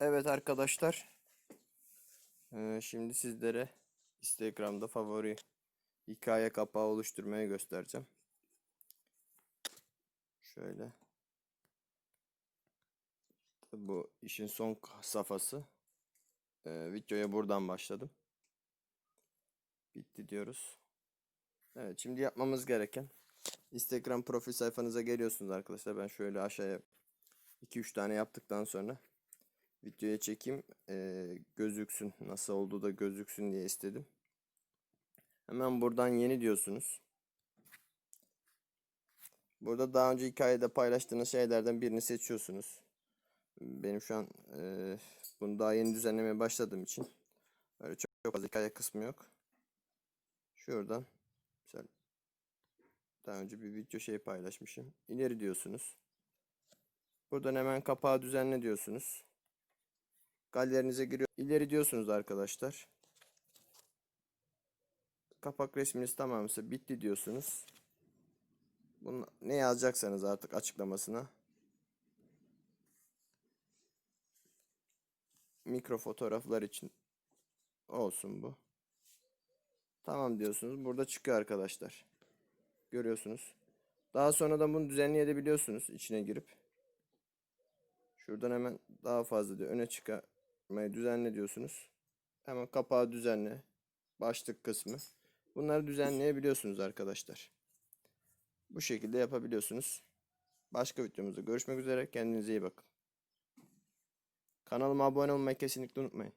Evet arkadaşlar. Ee, şimdi sizlere Instagram'da favori hikaye kapağı oluşturmayı göstereceğim. Şöyle. Bu işin son safhası. Ee, videoya buradan başladım. Bitti diyoruz. Evet şimdi yapmamız gereken Instagram profil sayfanıza geliyorsunuz arkadaşlar. Ben şöyle aşağıya 2-3 tane yaptıktan sonra videoya çekeyim eee, gözüksün nasıl olduğu da gözüksün diye istedim. Hemen buradan yeni diyorsunuz. Burada daha önce hikayede paylaştığınız şeylerden birini seçiyorsunuz. Benim şu an eee bunu daha yeni düzenlemeye başladığım için öyle çok, çok fazla hikaye kısmı yok. Şuradan mesela daha önce bir video şey paylaşmışım. İleri diyorsunuz. Buradan hemen kapağı düzenle diyorsunuz. Galerinize giriyor. İleri diyorsunuz arkadaşlar. Kapak resminiz tamamsa bitti diyorsunuz. Bunu ne yazacaksanız artık açıklamasına. Mikro fotoğraflar için olsun bu. Tamam diyorsunuz. Burada çıkıyor arkadaşlar. Görüyorsunuz. Daha sonra da bunu düzenleyebiliyorsunuz içine girip. Şuradan hemen daha fazla diyor. Öne çıkarmayı düzenle diyorsunuz. Hemen kapağı düzenle. Başlık kısmı. Bunları düzenleyebiliyorsunuz arkadaşlar. Bu şekilde yapabiliyorsunuz. Başka videomuzda görüşmek üzere. Kendinize iyi bakın. Kanalıma abone olmayı kesinlikle unutmayın.